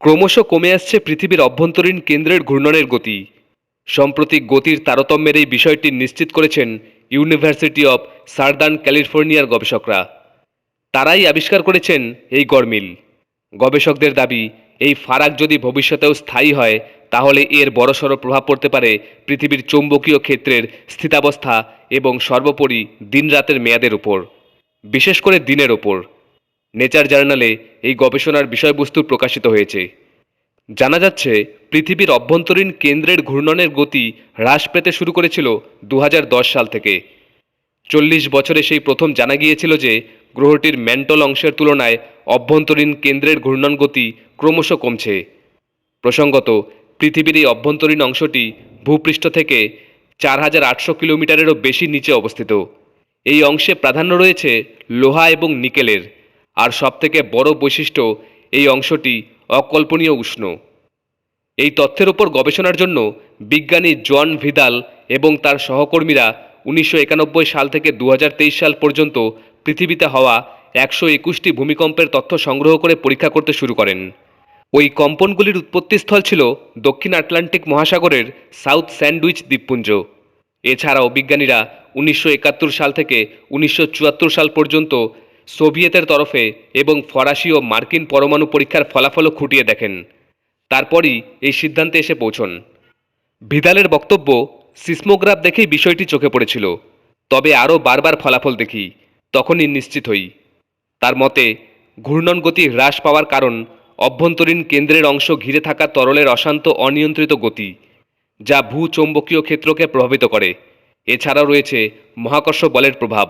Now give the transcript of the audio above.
ক্রমশ কমে আসছে পৃথিবীর অভ্যন্তরীণ কেন্দ্রের ঘূর্ণনের গতি। সম্প্রতি গতির তারতম্যের এই বিষয়টি নিশ্চিত করেছেন ইউনিভার্সিটি অব সার্দার্ন ক্যালিফোর্নিয়ার গবেষকরা। তারাই আবিষ্কার করেছেন এই গরমিল গবেষকদের দাবি, এই ফারাক যদি ভবিষ্যতেও স্থায়ী হয়, তাহলে এর বড়সড় প্রভাব পড়তে পারে পৃথিবীর চৌম্বকীয় ক্ষেত্রের স্থিতাবস্থা এবং সর্বোপরি দিনরাতের মেয়াদের উপর, বিশেষ করে দিনের ওপর নেচার জার্নালে এই গবেষণার বিষয়বস্তু প্রকাশিত হয়েছে। জানা যাচ্ছে, পৃথিবীর অভ্যন্তরীণ কেন্দ্রের ঘূর্ণনের গতি হ্রাস পেতে শুরু করেছিল দু হাজার দশ সাল থেকে। চল্লিশ বছরে সেই প্রথম জানা গিয়েছিল যে, গ্রহটির ম্যান্টল অংশের তুলনায় অভ্যন্তরীণ কেন্দ্রের ঘূর্ণন গতি ক্রমশ কমছে। প্রসঙ্গত, পৃথিবীর এই অভ্যন্তরীণ অংশটি ভূপৃষ্ঠ থেকে চার হাজার আটশো কিলোমিটারেরও বেশি নিচে অবস্থিত। এই অংশে প্রাধান্য রয়েছে লোহা এবং নিকেলের। আর সবথেকে বড় বৈশিষ্ট্য, এই অংশটি অকল্পনীয় উষ্ণ। এই তথ্যের উপর গবেষণার জন্য বিজ্ঞানী জন ভিদাল এবং তার সহকর্মীরা উনিশশো একানব্বই সাল থেকে দু হাজার তেইশ সাল পর্যন্ত পৃথিবীতে হওয়া একশো একুশটি ভূমিকম্পের তথ্য সংগ্রহ করে পরীক্ষা করতে শুরু করেন। ওই কম্পনগুলির উৎপত্তিস্থল ছিল দক্ষিণ আটলান্টিক মহাসাগরের সাউথ স্যান্ডউইচ দ্বীপপুঞ্জ। এছাড়াও বিজ্ঞানীরা উনিশশো একাত্তর সাল থেকে উনিশশো চুয়াত্তর সাল পর্যন্ত সোভিয়েতের তরফে এবং ফরাসি ও মার্কিন পরমাণু পরীক্ষার ফলাফলও খুঁটিয়ে দেখেন। তারপরই এই সিদ্ধান্তে এসে পৌঁছন। ভিদালের বক্তব্য সিসমোগ্রাফ দেখেই বিষয়টি চোখে পড়েছিল। তবে আরও বারবার ফলাফল দেখি, তখনই নিশ্চিত হই। তার মতে, ঘূর্ণন গতি হ্রাস পাওয়ার কারণ অভ্যন্তরীণ কেন্দ্রের অংশ ঘিরে থাকা তরলের অশান্ত, অনিয়ন্ত্রিত গতি, যা ভূচৌম্বকীয় ক্ষেত্রকে প্রভাবিত করে। এছাড়াও রয়েছে মহাকর্ষ বলের প্রভাব।